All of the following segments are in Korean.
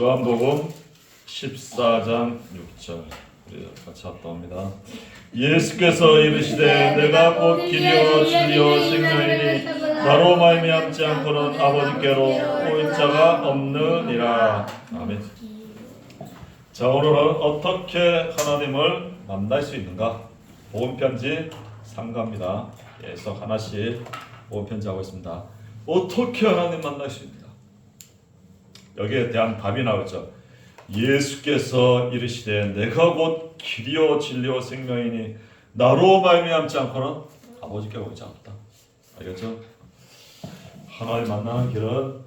요한복음 14장 6절 우리 같이 합독합니다. 예수께서 이르시되 내가 곧 길이요 진리요 생명이니 나로 말미암지 않고는 아버지께로 올 자가 없느니라. 아멘. 자 오늘은 어떻게 하나님을 만날 수 있는가? 복음 편지 3가입니다. 그래서 하나씩 복음 편지 하고 있습니다. 어떻게 하나님 만날 수 있는가? 여기에 대한 답이 나오죠. 예수께서 이르시되 내가 곧 길이요 진리요 생명이니 나로 말미암지 않고는 아버지께 오지 않다. 알겠죠? 하나님 만나는 길은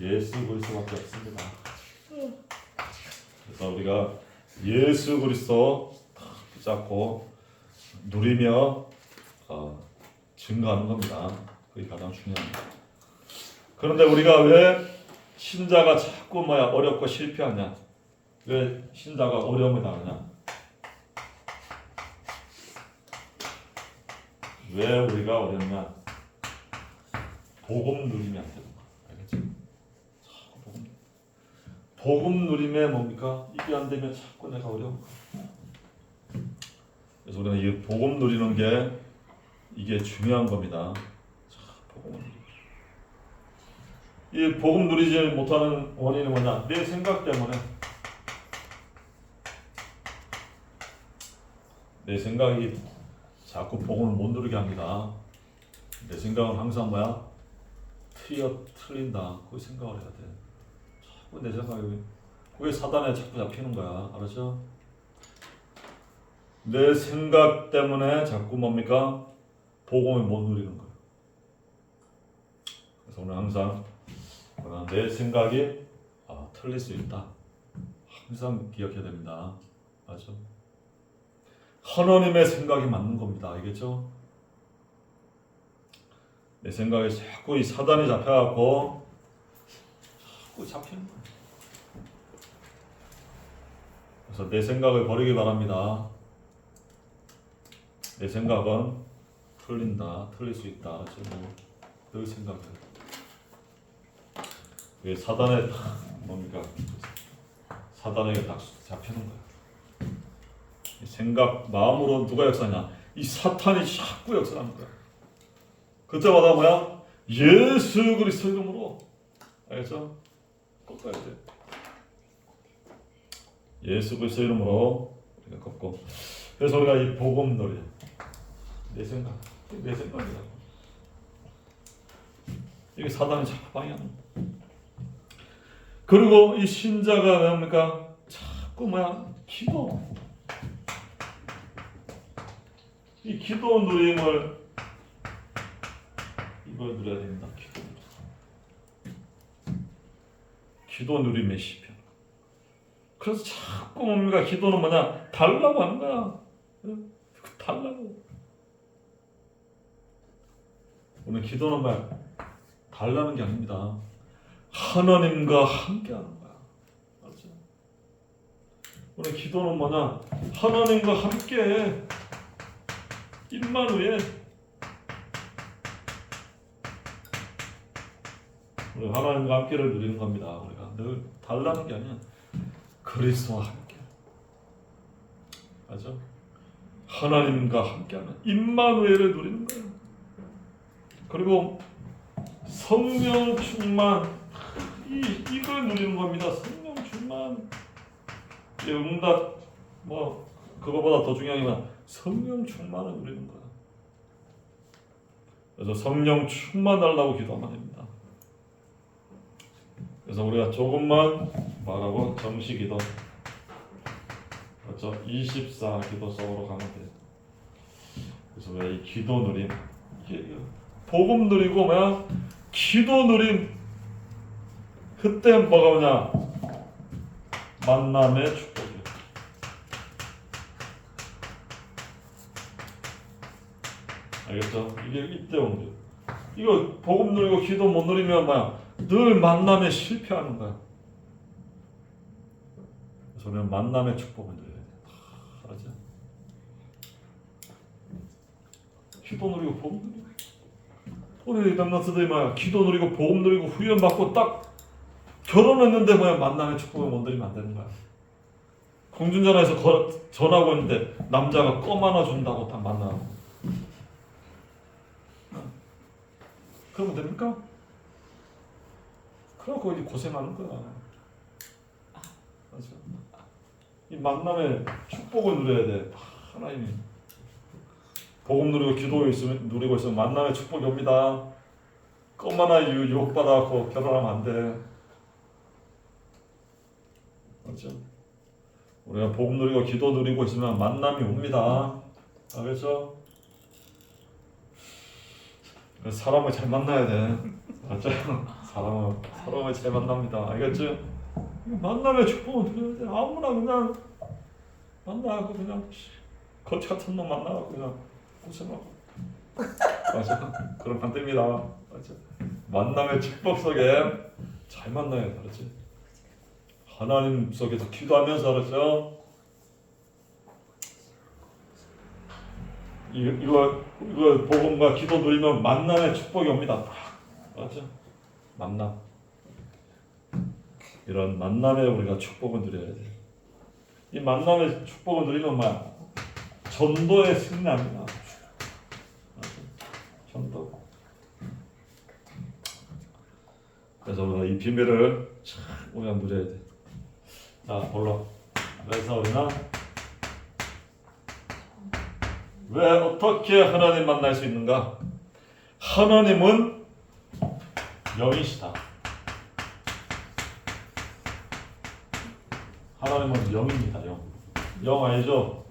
예수 그리스도밖에 없습니다. 그래서 우리가 예수 그리스도 딱 붙잡고 누리며 어, 증거하는 겁니다. 그게 가장 중요합니다. 그런데 우리가 왜 신자가 자꾸 뭐야 어렵고 실패하냐? 왜 신자가 어려움을 당하냐? 왜 우리가 어렵냐? 복음 누림이 안 되는 거야. 알겠지? 자꾸 복음. 복음 누림에 뭡니까? 이게 안 되면 자꾸 내가 어려운 거야. 그래서 우리는 이 복음 누리는 게 이게 중요한 겁니다. 자, 복음을 누리고. 이 복음 누리지 못하는 원인은 뭐냐? 내 생각 때문에. 내 생각이 자꾸 복음을 못 누리게 합니다. 내 생각은 항상 뭐야? 틀려 틀린다. 그 생각을 해야 돼. 자꾸 내 생각이 그게 사단에 자꾸 잡히는 거야. 알았죠? 내 생각 때문에 자꾸 뭡니까? 복음을 못 누리는 거야. 그래서 오늘 항상 그러나 내 생각이 아, 틀릴 수 있다. 항상 기억해야 됩니다. 맞죠? 하나님의 생각이 맞는 겁니다. 알겠죠? 내 생각에 자꾸 이 사단이 잡혀갖고 자꾸 잡히는 거예요. 그래서 내 생각을 버리기 바랍니다. 내 생각은 틀린다, 틀릴 수 있다. 알았죠? 그 생각을. 왜 사단에 딱 뭡니까? 사단에게 딱 잡히는 거야. 이 생각 마음으로 누가 역사냐? 이 사탄이 자꾸 역사하는 거야. 그때마다 뭐야? 예수 그리스도 이름으로 알겠죠? 꺾어야 돼. 예수 그리스도 이름으로 우리가 꺾고 그래서 우리가 이 복음 놀이 내 생각 내 생각이다. 이게 사단이 자꾸 방해하는 거야. 그리고 이 신자가 뭡니까? 자꾸 뭐야? 기도. 이 기도 누림을 이걸 누려야 됩니다. 기도. 기도 누림의 시편. 그래서 자꾸 뭡니까? 기도는 뭐냐? 달라고 하는 거야. 응? 달라고. 오늘 기도는 말 달라는 게 아닙니다. 하나님과 함께하는 거야. 알죠? 오늘 기도는 뭐냐? 하나님과 함께 임마누엘. 우리 하나님과 함께를 누리는 겁니다. 우리가 늘 달라는 게 아니야. 그리스도와 함께. 맞죠? 하나님과 함께하는 임마누엘을 누리는 거야. 그리고 성령 충만 이 이걸 누리는 겁니다. 성령 충만. 이 응답 뭐 그거보다 더 중요한 건 성령 충만을 누리는 거야. 그래서 성령 충만 달라고 기도하면 됩니다. 그래서 우리가 조금만 말하고 정시 기도 그렇죠? 24 기도 속으로 가면 돼. 그래서 왜 이 기도 누림 복음 누리고 뭐야? 기도 누림 그때 뭐가 오냐? 만남의 축복이야. 알겠죠? 이게 이때 오는 거야. 이거 복음 누리고 기도 못 누리면 뭐야? 늘 만남에 실패하는 거야. 그래서 우리는 만남의 축복을 누려야 돼. 하, 알았지? 기도 누리고 복음 누리고. 우리 남나스들이 막 기도 누리고 복음 누리고 후원 받고 딱 결혼했는데 뭐야 만남의 축복을 못 드리면 안 되는 거야. 공중전화에서 거, 전화하고 있는데 남자가 껌 하나 준다고 딱 만나고 그러면 됩니까? 그러고 이제 고생하는 거야. 맞아. 이 만남의 축복을 누려야 돼. 하나님이 복음 누리고 기도 있으면 누리고 있으면 만남의 축복이 옵니다. 껌 하나 유- 유혹받아갖고 결혼하면 안 돼. 맞죠? 우리가 복음 누리고 기도 누리고 있으면 만남이 옵니다. 알겠죠? 그래서 사람을 잘 만나야 돼. 맞죠? 사람을 사람을 잘 만납니다. 알겠죠? 만남의 축복은 드려야 돼. 아무나 그냥 만나고 그냥 거치 같은 놈 만나고 그냥 고생하고. 맞아. 그럼 안 됩니다. 맞아. 만남의 축복 속에 잘 만나야 돼. 그렇지? 하나님 속에서 기도하면서 그렇죠? 이- 이거 이거 복음과 기도 누리면 만남의 축복이 옵니다. 맞죠? 만남. 이런 만남에 우리가 축복을 누려야 돼. 이 만남의 축복을 누리면 뭐야? 전도에 승리합니다. 전도. 그래서 우리가 이 비밀을 참 우리가 누려야 돼. 자, 볼로. 그래서 우리는 왜 어떻게 하나님 만날 수 있는가? 하나님은 영이시다. 하나님은 영입니다. 영. 영 알죠?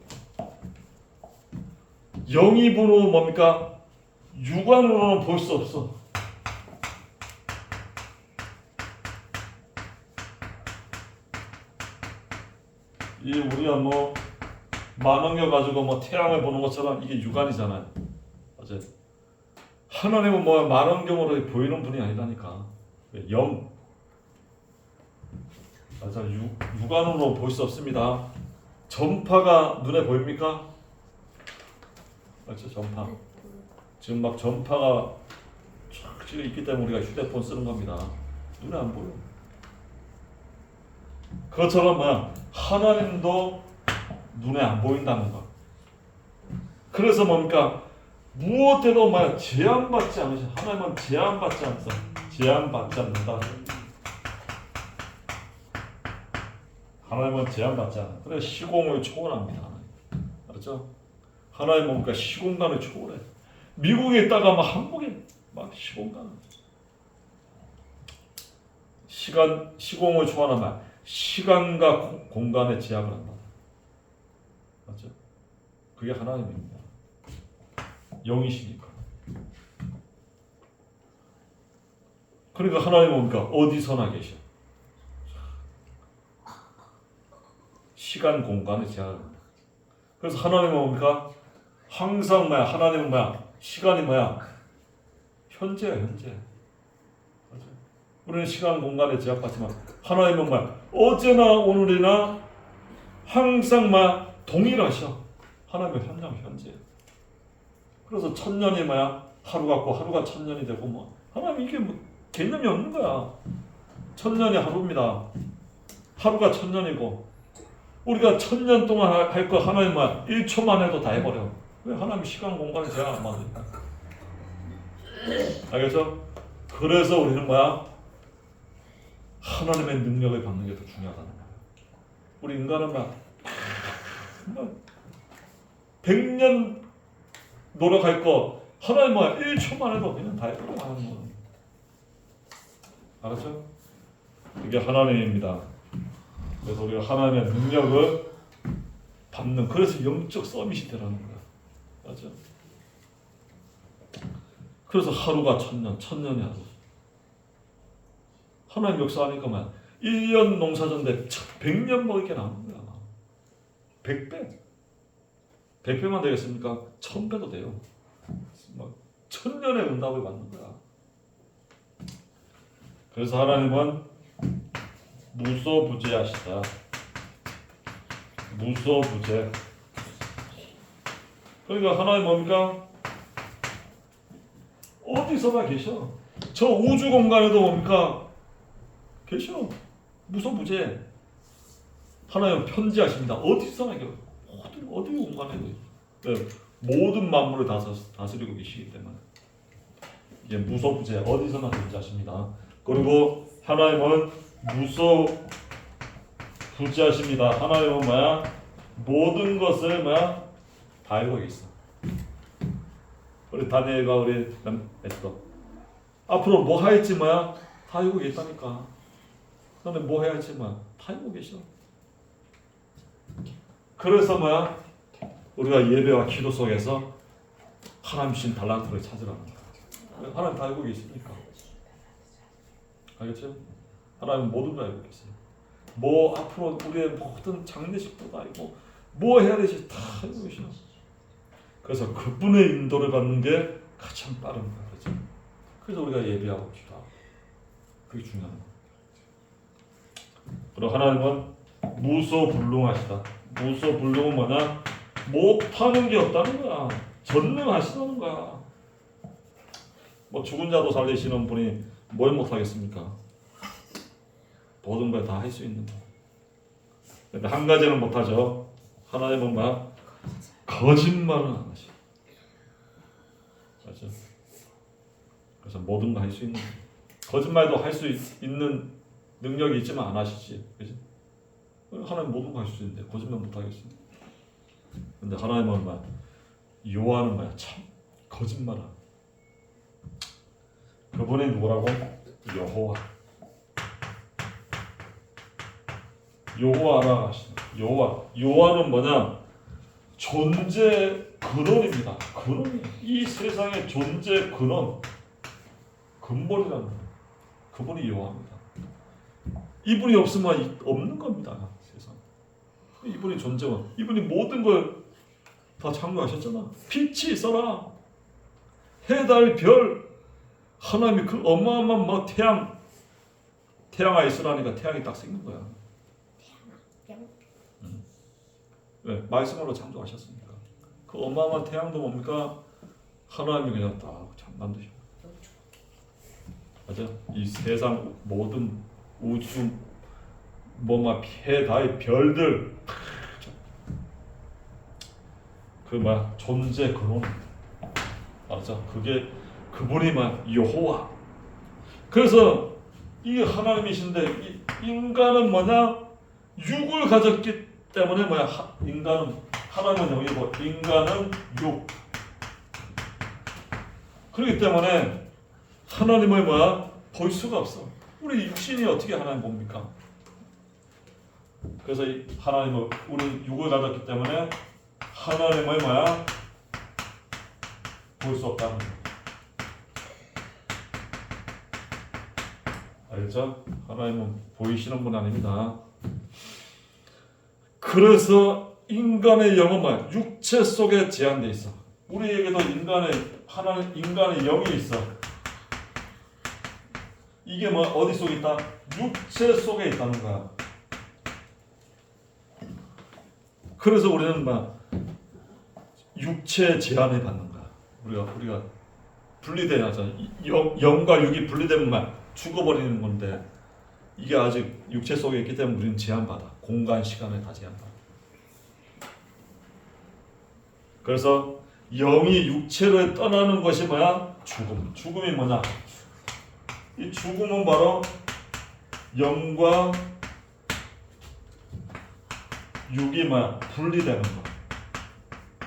영입으로 뭡니까? 육안으로는 볼 수 없어. 이 우리가 뭐 만원경 가지고 뭐 태양을 보는 것처럼 이게 육안이잖아요. 맞아요. 하나님은 뭐 만원경으로 보이는 분이 아니다니까. 영. 맞아. 육, 육안으로 볼 수 없습니다. 전파가 눈에 보입니까? 맞죠, 전파. 지금 막 전파가 쫙 있기 때문에 우리가 휴대폰 쓰는 겁니다. 눈에 안 보여. 그것처럼 뭐야 하나님도 눈에 안 보인다는 거. 그래서 뭡니까 무엇에도 뭐야 제한받지 않으셔. 하나님은 제한받지 않서 제한받지 않는다. 하나님은 제한받지 않아. 그래 시공을 초월합니다. 알죠? 하나님 뭡니까 시공간을 초월해. 미국에 있다가 막 한국에 막 시공간. 시간 시공을 초월한 말. 시간과 공- 공간의 제약을 한다. 맞죠? 그게 하나님입니다. 영이시니까. 그러니까 하나님은 뭡니까? 어디서나 계셔. 시간 공간의 제약을 한다. 그래서 하나님은 뭡니까? 항상 뭐야? 하나님은 뭐야? 시간이 뭐야? 현재야 현재. 맞죠? 우리는 시간 공간에 제약받지만 하나님은 뭐야? 어제나 오늘이나 항상 막 동일하셔. 하나님의 현장 현재. 그래서 천년이 뭐야? 하루 같고 하루가 천년이 되고 뭐 하나님 이게 뭐 개념이 없는 거야. 천년이 하루입니다. 하루가 천년이고 우리가 천년 동안 할 거 하나님 뭐야? 1초만 해도 다 해버려. 왜 하나님 시간 공간에 제한 안 만드니까? 알겠죠? 그래서 우리는 뭐야? 하나님의 능력을 받는 게 더 중요하다는 거야. 우리 인간은 막, 막 100년 노력할 거 하나님 뭐야 1초만 해도 그냥 다 해버려 하는 거. 알았죠? 이게 하나님입니다. 그래서 우리가 하나님의 능력을 받는 그래서 영적 서밋이 되라는 거야. 맞죠? 그래서 하루가 천년, 천년이 하루. 하나님 역사하니까 만 1년 농사졌는데 100년 먹을 게 남은 거야. 100배. 100배만 되겠습니까? 1000배도 돼요. 막 천년의 응답을 받는 거야. 그래서 하나님은 무소부재하시다. 무소부재. 그러니까 하나님 뭡니까? 어디서나 계셔. 저 우주 공간에도 뭡니까? 계셔. 무소부재. 하나님 편지하십니다. 어디서나 이게 어디 어디 공간에도 네, 모든 만물을 다스, 다스리고 계시기 때문에 이게 무소부재 어디서나 존재하십니다. 그리고 하나님은 무소부재하십니다. 하나님은 뭐야? 모든 것을 뭐야? 다 알고 계어. 우리 다니엘과 우리 에스더 앞으로 뭐 할지 뭐야? 다 알고 계시다니까. 너는 뭐 해야? 다 알고 계셔. 그래서 뭐야? 우리가 예배와 기도 속에서 하나님 신 달란트를 찾으라는 거야. 하나님 다 알고 계시니까. 알겠죠? 하나님 모든 걸 알고 계세요. 뭐 앞으로 우리의 모든 장례식도 다 알고 뭐 해야 될지 다 알고 계셔. 그래서 그분의 인도를 받는 게 가장 빠른. 그렇죠? 그래서 우리가 예배하고 기도하고 그게 중요한 거야. 그리고 하나님은 무소불능하시다. 무소불능은 뭐냐? 못하는 게 없다는 거야. 전능하시다는 거야. 뭐 죽은 자도 살리시는 분이 뭘 못하겠습니까? 모든 걸 다 할 수 있는 거. 근데 한 가지는 못하죠. 하나님은 뭐 거짓말은 안 하시. 맞죠? 그래서 모든 거 할 수 있는 거. 거짓말도 할 수 있는 능력이 있지만 안 하시지. 그지? 하나님 모든 거할수 있는데 거짓말 못 하겠어. 근데 하나님은 막 요하는 거야. 참 거짓말아. 그분이 누구라고? 여호와. 여호와라 하시는. 여호와. 여호와는 뭐냐? 존재 근원입니다. 근원이 이 세상의 존재 근원 근본이라는 거예요. 그분이 여호와입니다. 이분이 없으면 이- 없는 겁니다. 세상. 이분이 존재원. 이분이 모든 걸다 창조하셨잖아. 빛이 있어라. 해달 별 하나님이 그 어마어마한 뭐 태양 태양아 있으라니까 태양이 딱 생긴 거야. 왜? 말씀으로 창조하셨으니까. 그 어마어마한 태양도 뭡니까? 하나님이 그냥 딱참 만드신 거야. 맞아? 이 세상 모든 우주 뭐막 해달 별들 그 뭐야 존재 근원 알았죠? 그게 그분이 막 여호와. 그래서 이 하나님이신데 이 인간은 뭐냐 육을 가졌기 때문에 뭐야 하- 인간은 하나님은 영이고 인간은 육. 그렇기 때문에 하나님을 뭐야 볼 수가 없어. 우리 육신이 어떻게 하나님 봅니까? 그래서 이 하나님을 우리 육을 가졌기 때문에 하나님을 뭐야 볼 수 없다는 거. 알죠? 하나님은 보이시는 분 아닙니다. 그래서 인간의 뭐야? 육체 속에 제한돼 있어. 우리에게도 인간의 하나님 인간의 영이 있어. 이게 뭐 어디 속에 있다? 육체 속에 있다는 거야. 그래서 우리는 막 육체 제한을 받는 거야. 우리가 우리가 분리돼야죠. 영, 영과 육이 분리되면 막 죽어버리는 건데 이게 아직 육체 속에 있기 때문에 우리는 제한받아. 공간 시간을 다 제한받아. 그래서 영이 육체를 떠나는 것이 뭐야? 죽음. 죽음이 뭐냐? 이 죽음은 바로 영과 육이 뭐야? 분리되는 거.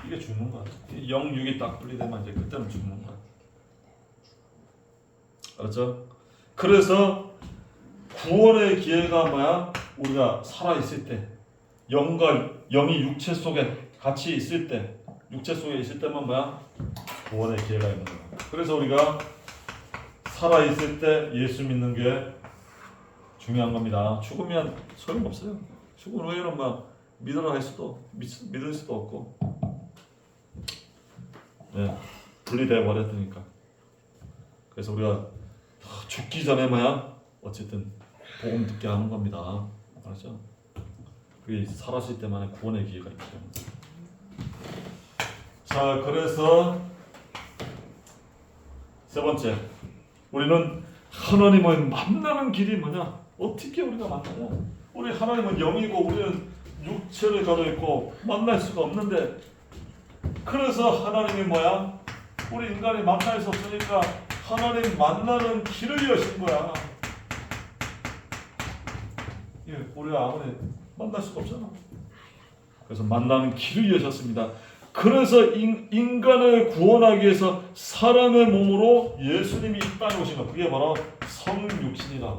이게 죽는 거야. 영 육이 딱 분리되면 이제 그때는 죽는 거야. 알았죠? 그래서 구원의 기회가 뭐야? 우리가 살아 있을 때, 영과 영이 육체 속에 같이 있을 때, 육체 속에 있을 때만 뭐야? 구원의 기회가 있는 거야. 그래서 우리가 살아 있을 때 예수 믿는 게 중요한 겁니다. 죽으면 소용 없어요. 죽은 후에는 뭐 믿으라 할 수도 믿, 믿을 수도 없고, 네, 분리돼 버렸으니까. 그래서 우리가 죽기 전에 뭐야? 어쨌든 복음 듣게 하는 겁니다. 알았죠? 그게 살았을 때만의 구원의 기회가 있기 때문에. 자, 그래서 세 번째, 우리는 하나님을 만나는 길이 뭐냐? 어떻게 우리가 만나냐? 우리 하나님은 영이고 우리는 육체를 가지고 있고 만날 수가 없는데 그래서 하나님이 뭐야? 우리 인간이 만날 수 없으니까 하나님 만나는 길을 여신 거야. 예, 우리가 아무리 만날 수가 없잖아. 그래서 만나는 길을 여셨습니다. 그래서 인, 인간을 구원하기 위해서 사람의 몸으로 예수님이 이 땅에 오신 것. 그게 바로 성육신이다.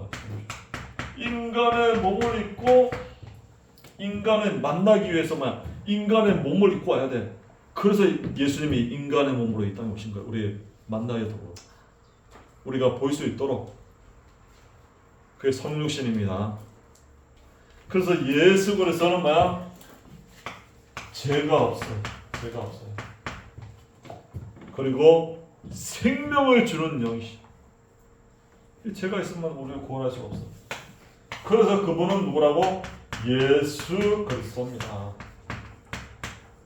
인간의 몸을 입고 인간을 만나기 위해서 뭐야? 인간의 몸을 입고 와야 돼. 그래서 예수님이 인간의 몸으로 이 땅에 오신 거야. 우리 만나야 되고 우리가 볼 수 있도록 그게 성육신입니다. 그래서 예수 그리스도는 뭐야? 죄가 없어요. 죄가 없어요. 그리고 생명을 주는 영이시. 이 죄가 있으면 우리를 구원할 수가 없어. 그래서 그분은 누구라고? 예수 그리스도입니다.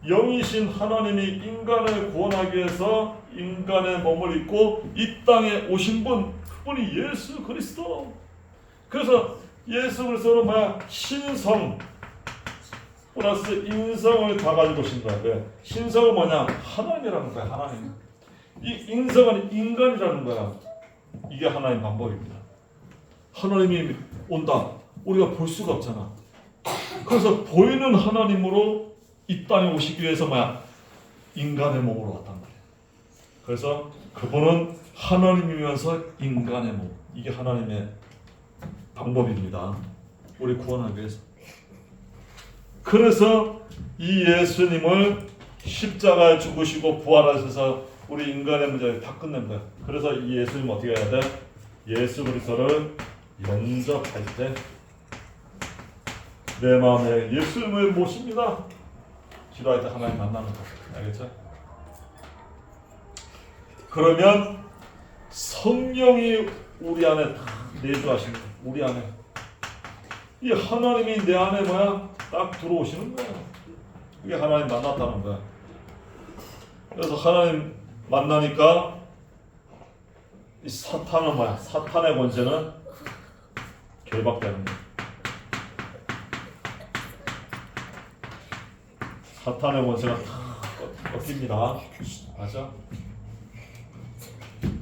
영이신 하나님이 인간을 구원하기 위해서 인간의 몸을 입고 이 땅에 오신 분, 그분이 예수 그리스도. 그래서 예수 그리스도는 뭐야? 신성 플러스 인성을 다 가지고 오신 거야. 왜? 신성은 뭐냐? 하나님이라는 거야. 하나님. 이 인성은 인간이라는 거야. 이게 하나님 방법입니다. 하나님이 온다. 우리가 볼 수가 없잖아. 그래서 보이는 하나님으로 이 땅에 오시기 위해서 뭐야? 인간의 몸으로 왔단 말이야. 그래서 그분은 하나님이면서 인간의 몸. 이게 하나님의 방법입니다. 우리 구원하기 위해서. 그래서 이 예수님을 십자가에 죽으시고 부활하셔서 우리 인간의 문제를 다 끝낸 거야. 그래서 이 예수님 어떻게 해야 돼? 예수 그리스도를 영접할 때 내 마음에 예수님을 모십니다. 기도할 때 하나님 만나는 거. 알겠죠? 그러면 성령이 우리 안에 다 거야. 우리 안에. 이 하나님이 내 안에 뭐야? 딱 들어오시는 거야. 그게 하나님 만났다는 거야. 그래서 하나님 만나니까 이 사탄은 뭐야? 사탄의 권세는 결박되는 거야. 사탄의 권세가 꺾입니다. 맞아?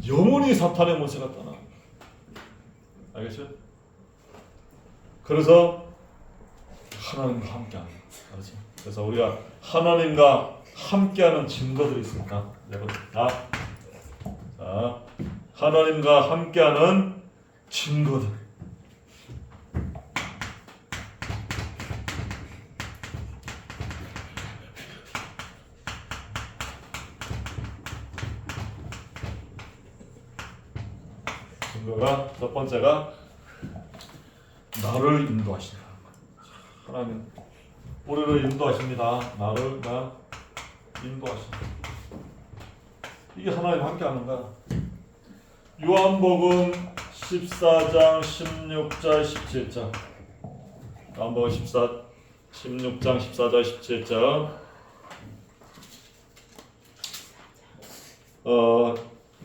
영원히 사탄의 권세가 떠나. 알겠죠? 그래서 하나님과 함께하는 그렇지. 그래서 우리가 하나님과 함께하는 증거들이 있습니다. 여러분, 자, 자, 하나님과 함께하는 증거들. 증거가 첫 번째가 나를 인도하신다. 하나님 우리를 인도하십니다. 나를 나 인도하신다. 이게 하나님 함께 하는 거야. 요한복음 14장 16절 17절. 요한복음 14 16장 14절 17절. 어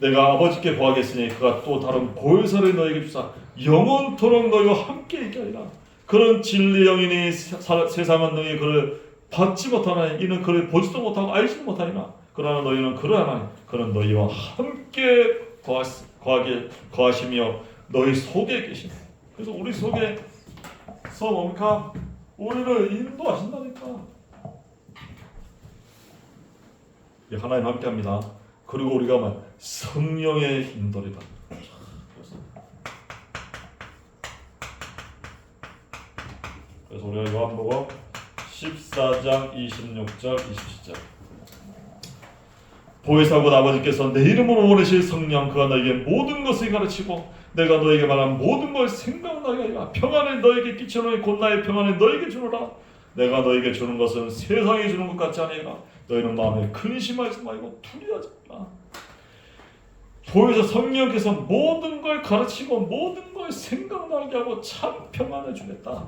내가 아버지께 구하겠으니 그가 또 다른 보혜사를 너에게 주사 영원토록 너희와 함께 있게 하리라. 그런 진리 사- 세상은 너희 그를 받지 못하나니 이는 그를 보지도 못하고 알지도 못하니라. 그러나 너희는 그러하나니 그는 너희와 함께 거하, 거하게 거하시며 너희 속에 계시니. 그래서 우리 속에 서 뭡니까? 우리를 인도하신다니까. 이 하나님 함께합니다. 그리고 우리가 막 성령의 인도를 받는 거죠. 그래서 그래서 우리가 요한복음 14장 26절 27절. 보혜사고 아버지께서 내 이름으로 보내실 성령 그가 너에게 모든 것을 가르치고 내가 너에게 말한 모든 걸 생각나게 하리라. 평안을 너에게 끼쳐놓으니 곧 나의 평안을 너에게 주노라. 내가 너에게 주는 것은 세상이 주는 것 같지 아니라. 너희는 마음에 근심하지 말고 두려워하지 마 보혜사 성령께서 모든 걸 가르치고 모든 걸 생각나게 하고 참 평안을 주겠다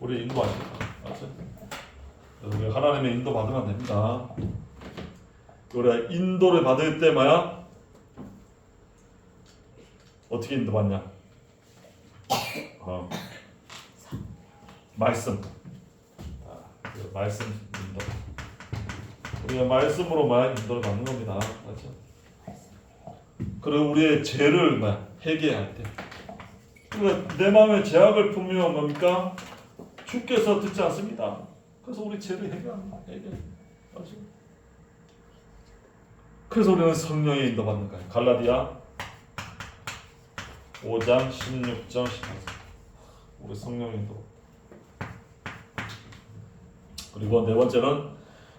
우리 인도하십니다. 맞죠? 그래서 우리 하나님의 인도 받으면 됩니다. 우리가 인도를 받을 때마야 어떻게 인도 받냐? 어. 말씀. 아, 그 말씀 인도. 우리가 말씀으로만 인도를 받는 겁니다. 맞죠? 그리고 우리의 죄를 막 회개할 때. 그러니까 내 마음에 죄악을 품으면 뭡니까? 주께서 듣지 않습니다. 그래서 우리 죄를. 맞죠? 그래서 우리는 성령의 인도받는 거예요. 갈라디아 5장 16절 18절. 우리 성령의 인도. 그리고 네 번째는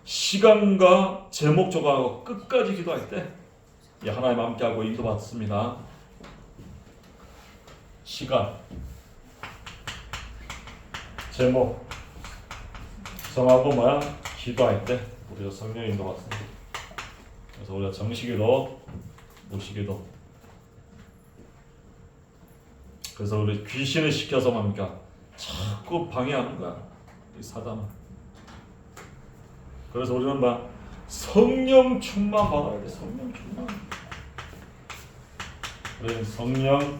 시간과 제목 조각하고 끝까지 기도할 때이 하나님 함께하고 인도받습니다. 시간, 제목, 정하고 뭐야? 기도할 때 우리가 성령 인도 받습니다. 그래서 우리가 정식기도, 무식기도. 그래서 우리 귀신을 시켜서 뭡니까? 자꾸 방해하는 거야. 이 사단은. 그래서 우리는 막 성령 충만 받아야 돼. 성령 충만. 우리 성령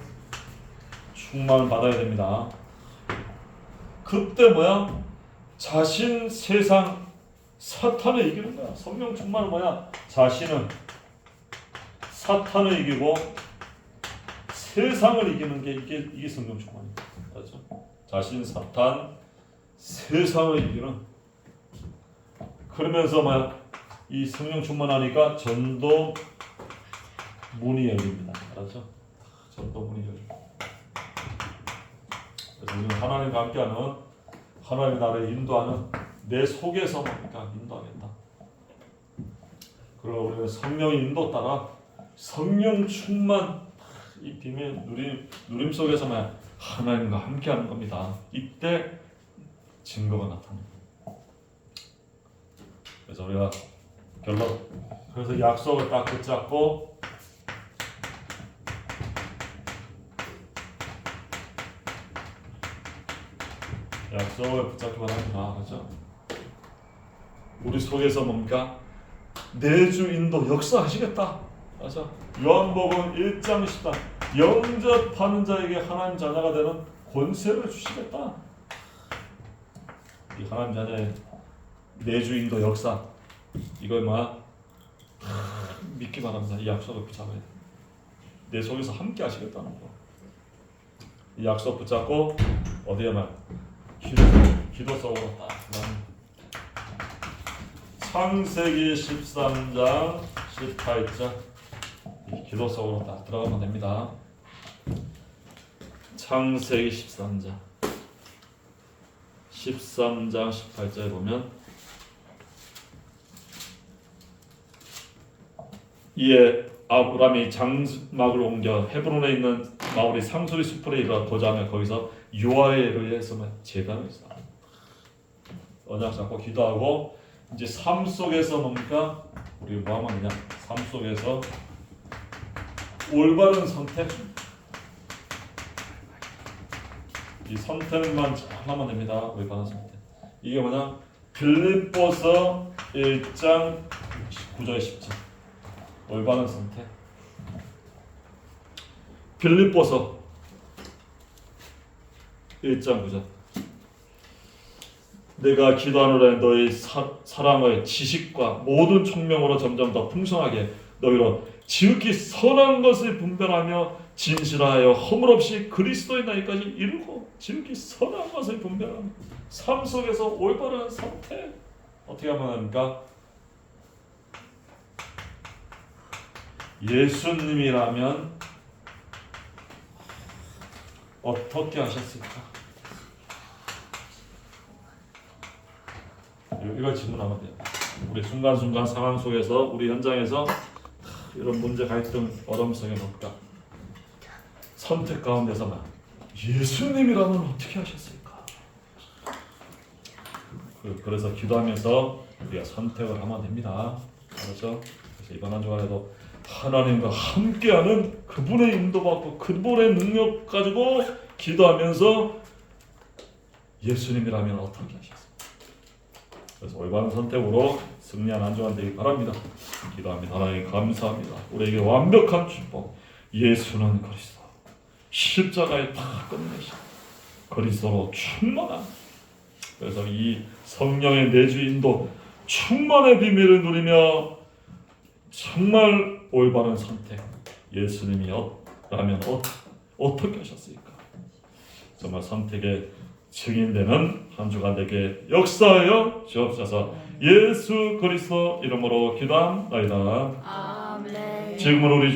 충만 받아야 됩니다. 그때 뭐야? 자신, 세상, 사탄을 이기는 거야. 성령 충만은 뭐야? 자신은 사탄을 이기고 세상을 이기는 게 이게 이게 성령 충만입니다. 맞죠? 자신, 사탄, 세상을 이기는 그러면서 뭐야? 이 성령 충만하니까 전도 문이 열립니다. 알았죠? 전도 문이 열립니다. 우리는 하나님과 함께하는 하나님의 나라를 인도하는 내 속에서 뭡니까 인도하겠다. 그리고 우리는 성령의 인도 따라 성령 충만 이 비밀 누림 누림 속에서만 하나님과 함께하는 겁니다. 이때 증거가 나타납니다. 그래서 우리가 결론 그래서 약속을 딱 붙잡고 약속을 붙잡기만 합니다. 그렇죠? 우리 속에서 뭡니까? 내주 인도 역사하시겠다. 맞아. 요한복음 1장 10장 영접하는 자에게 하나님 자녀가 되는 권세를 주시겠다. 이 하나님 자녀의 내주 인도 역사 이걸 막 믿기 바랍니다. 이 약속을 붙잡아야 돼. 내 속에서 함께 하시겠다는 거. 이 약속 붙잡고 어디에만 딱 들어가는 창세기 13장 18절. 이 기도 속으로 딱 들어가면 됩니다. 창세기 13장. 13장 18절에 보면 이에 아브람이 장막을 옮겨 헤브론에 있는 마을이 상수리 숲으로 이르러 거주하며 거기서 유아를 위해서 제단을 쌓아 언약 잡고 기도하고 이제 삶 속에서 뭡니까? 우리 뭐 하면 그냥 삶 속에서 올바른 선택. 이 선택만 하나만 됩니다. 올바른 선택. 이게 뭐냐? 빌립보서 1장 9절 10절 올바른 선택. 빌립보서 1장 9절. 내가 기도하노라 너희 사, 사랑의 지식과 모든 총명으로 점점 더 풍성하게 너희로 지극히 선한 것을 분별하며 진실하여 허물 없이 그리스도의 나이까지 이루고 지극히 선한 것을 분별하며 삶 속에서 올바른 선택 어떻게 하면 합니까? 예수님이라면 어떻게 하셨을까? 이걸 질문하면 돼요. 우리 순간순간 상황 속에서 우리 현장에서 이런 문제 갈등 어려움 속에 놓을까? 선택 가운데서만 예수님이라면 어떻게 하셨을까? 그- 그래서 기도하면서 우리가 선택을 하면 됩니다. 그렇죠? 그래서 이번 한 주간에도 하나님과 함께하는 그분의 인도받고 그분의 능력 가지고 기도하면서 예수님이라면 어떻게 하셨습니까? 그래서 올바른 선택으로 승리한 한 주간 되기 바랍니다. 기도합니다. 하나님 감사합니다. 우리에게 완벽한 축복 예수는 그리스도 십자가에 다 끝내신 그리스도로 충만한 그래서 이 성령의 내주 인도 충만의 비밀을 누리며 정말 올바른 선택 예수님이 라면 어, 어떻게 하셨을까? 정말 선택의 증인되는 한 주간 되게 역사하여 주옵소서 예수 그리스도 이름으로 기도합니다. 아멘. 지금은 우리 주